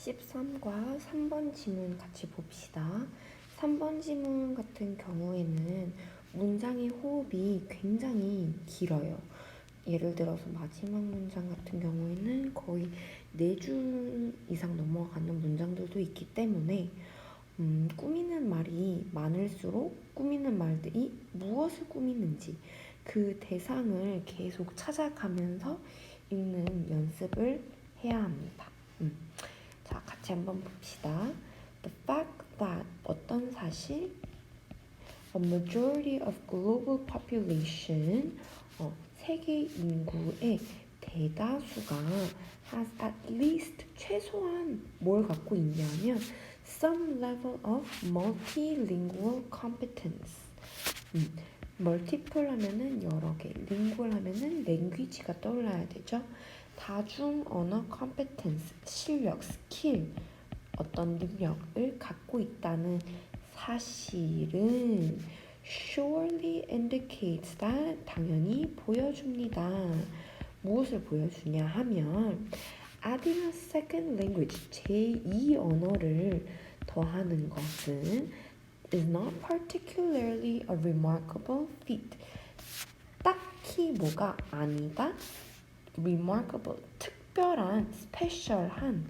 13과 3번 지문 같이 봅시다. 3번 지문 같은 경우에는 문장의 호흡이 굉장히 길어요. 예를 들어서 마지막 문장 같은 경우에는 거의 네줄 이상 넘어가는 문장들도 있기 때문에 음, 꾸미는 말이 많을수록 꾸미는 말들이 무엇을 꾸미는지 그 대상을 계속 찾아가면서 읽는 연습을 해야 합니다. 음. 자, 같이 한번 봅시다. The fact that 어떤 사실 a majority of global population 어, 세계 인구의 대다수가 has at least 최소한 뭘 갖고 있냐면 some level of multilingual competence. 음, multiple 하면은 여러 개, lingual 하면은 language가 떠올라야 되죠. 다중 언어 competence, 실력, 스킬, 어떤 능력을 갖고 있다는 사실은 surely indicates that 당연히 보여줍니다. 무엇을 보여주냐 하면 adding a second language, 제2 언어를 더하는 것은 is not particularly a remarkable feat. 딱히 뭐가 아니다. Remarkable, 특별한, 스페셜한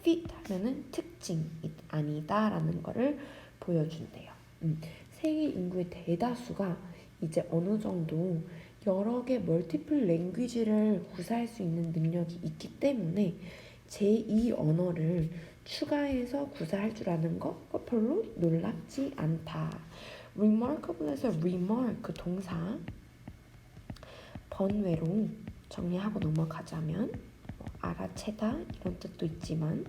feat 하면은 특징이 아니다라는 거를 보여준대요. 음, 세계 인구의 대다수가 이제 어느 정도 여러 개 멀티플 랭귀지를 구사할 수 있는 능력이 있기 때문에 제2 언어를 추가해서 구사할 줄 아는 거 별로 놀랍지 않다. remarkable에서 remark 그 동사 번외로 정리하고 넘어가자면 뭐 알아채다 이런 뜻도 있지만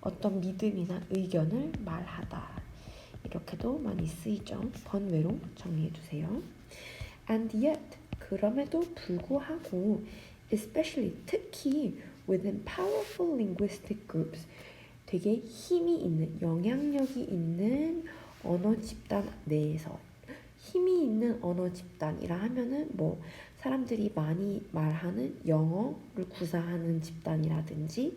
어떤 믿음이나 의견을 말하다 이렇게도 많이 쓰이죠. 번외로 정리해 주세요. And yet 그럼에도 불구하고 especially 특히 within powerful linguistic groups 되게 힘이 있는 영향력이 있는 언어 집단 내에서 힘이 있는 언어 집단이라 하면은 뭐 사람들이 많이 말하는 영어를 구사하는 집단이라든지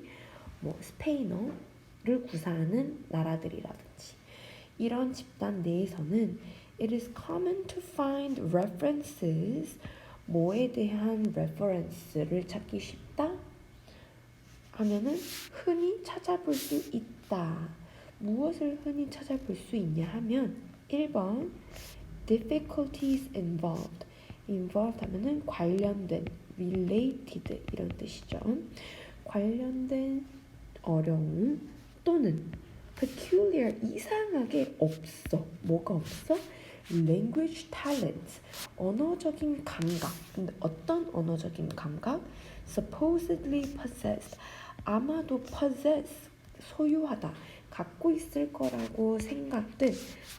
뭐 스페인어를 구사하는 나라들이라든지 이런 집단 내에서는 it is common to find references 뭐에 대한 reference를 찾기 쉽다 하면은 흔히 찾아볼 수 있다. 무엇을 흔히 찾아볼 수 있냐 하면 1번 difficulties involved involved 하면은 관련된 related 이런 뜻이죠. 관련된 어려움 또는 peculiar 이상하게 없어. 뭐가 없어? language talent 언어적인 감각. 근데 어떤 언어적인 감각? supposedly possessed 아마도 possess 소유하다 갖고 있을 거라고 생각된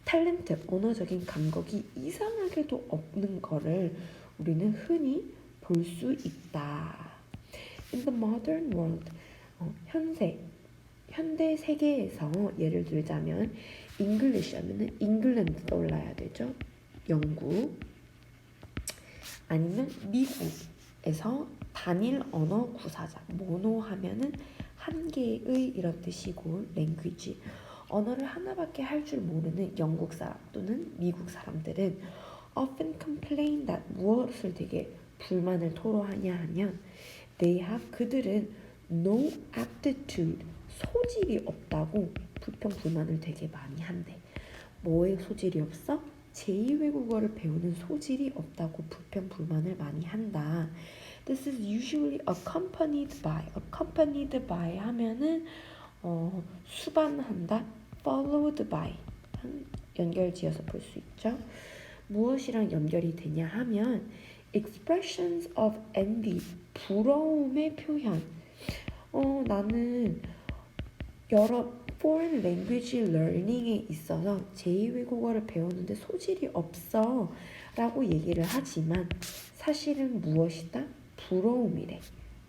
탤런트 언어적인 감각이 이상하게도 없는 거를 우리는 흔히 볼 수 있다. In the modern world 어, 현세 현대 세계에서 예를 들자면 English 하면은 잉글랜드 떠올라야 되죠. 영국 아니면 미국에서 단일 언어 구사자 모노 하면은 한 개의 이런 뜻이고 language 언어를 하나밖에 할 줄 모르는 영국 사람 또는 미국 사람들은 often complain that 무엇을 되게 불만을 토로하냐 하면 they have 그들은 no aptitude 소질이 없다고 불평 불만을 되게 많이 한대. 뭐에 소질이 없어? 제2외국어를 배우는 소질이 없다고 불평 불만을 많이 한다. This is usually accompanied by. accompanied by 하면은 어, 수반한다. followed by. 연결지어서 볼 수 있죠. 무엇이랑 연결이 되냐 하면 expressions of envy. 부러움의 표현. 어, 나는 여러 foreign language learning에 있어서 제2외국어를 배우는데 소질이 없어 라고 얘기를 하지만 사실은 무엇이다? 부러움이래.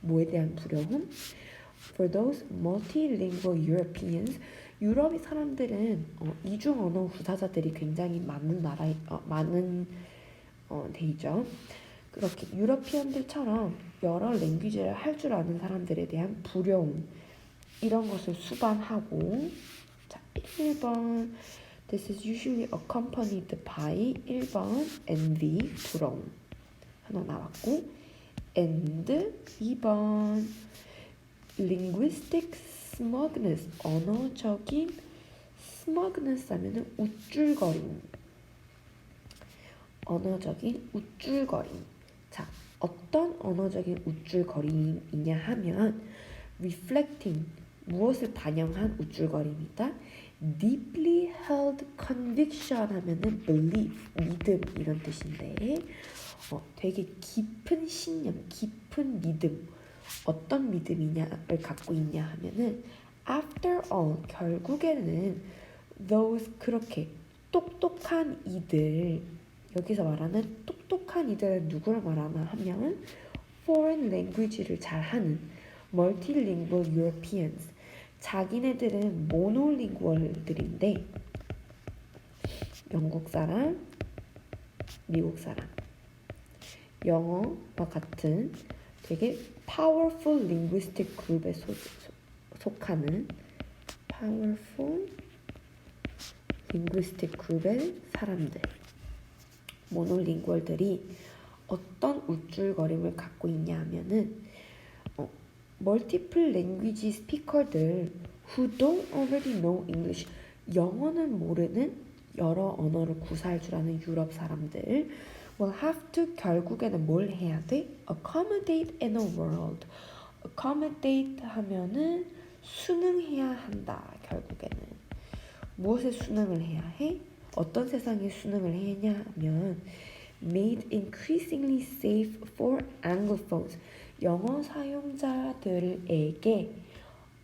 뭐에 대한 부러움? For those multilingual Europeans, 유럽 사람들은 어, 이중 언어 구사자들이 굉장히 많은 나라, 어, 많은 어, 데이죠. 그렇게 유러피언들처럼 여러 랭귀지를 할 줄 아는 사람들에 대한 부러움, 이런 것을 수반하고 자 1번 This is usually accompanied by 1번 envy, 부러움 하나 나왔고 and 2번 linguistic smugness, 언어적인 smugness 하면은 우쭐거림 언어적인 우쭐거림 자 어떤 언어적인 우쭐거림이냐 하면 reflecting 무엇을 반영한 우쭐거림이다 deeply held conviction 하면은 belief 믿음 이런 뜻인데 어, 되게 깊은 신념 깊은 믿음. 어떤 믿음이냐를 갖고 있냐 하면은 after all 결국에는 those 그렇게 똑똑한 이들 여기서 말하는 똑똑한 이들은 누구를 말하나 하면 foreign language를 잘하는 multilingual Europeans. 자기네들은 모노링구얼들인데 영국 사람, 미국 사람 영어와 같은 되게 powerful linguistic group에 소, 소, 속하는 powerful linguistic group의 사람들 모노링구얼들이 어떤 우쭐거림을 갖고 있냐 하면은 어, multiple language 스피커들 who don't already know English 영어는 모르는 여러 언어를 구사할 줄 아는 유럽 사람들 will have to 결국에는 뭘 해야 돼? accommodate in a world accommodate 하면은 순응해야 한다 결국에는 무엇에 순응을 해야 해? 어떤 세상에 순응을 해야 하면 made increasingly safe for anglophones 영어 사용자들에게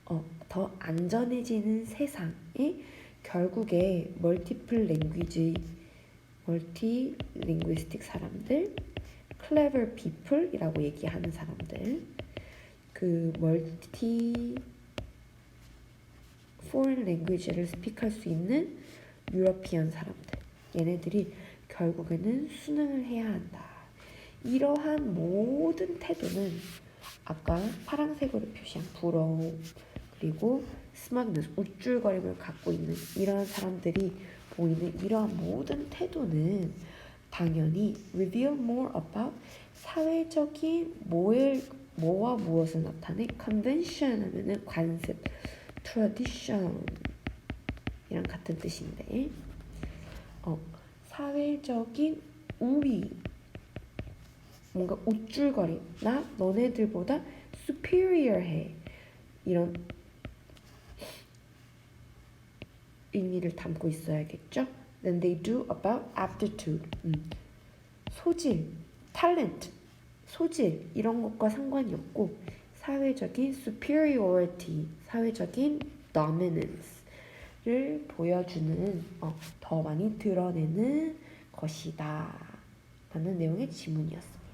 어, 더 안전해지는 세상에 결국에 멀티플 랭귀지 멀티 링구이스틱 사람들 clever people이라고 얘기하는 사람들 그 멀티 foreign language를 스피크할 수 있는 유러피언 사람들 얘네들이 결국에는 수능을 해야 한다. 이러한 모든 태도는 아까 파란색으로 표시한 부러움 그리고 스마그너스 우쭐거림을 갖고 있는 이러한 사람들이 보이는 이러한 모든 태도는 당연히 reveal more about 사회적인 뭐를 뭐와 무엇을 나타내? convention 하면은 관습 tradition 이랑 같은 뜻인데 어, 사회적인 우위 뭔가 우쭐거림 나 너네들보다 superior해. 이런 의미를 담고 있어야겠죠. Then they do about aptitude. 음. 소질, talent, 소질 이런 것과 상관이 없고 사회적인 superiority, 사회적인 dominance를 보여주는 어, 더 많이 드러내는 것이다. 라는 내용의 지문이었어.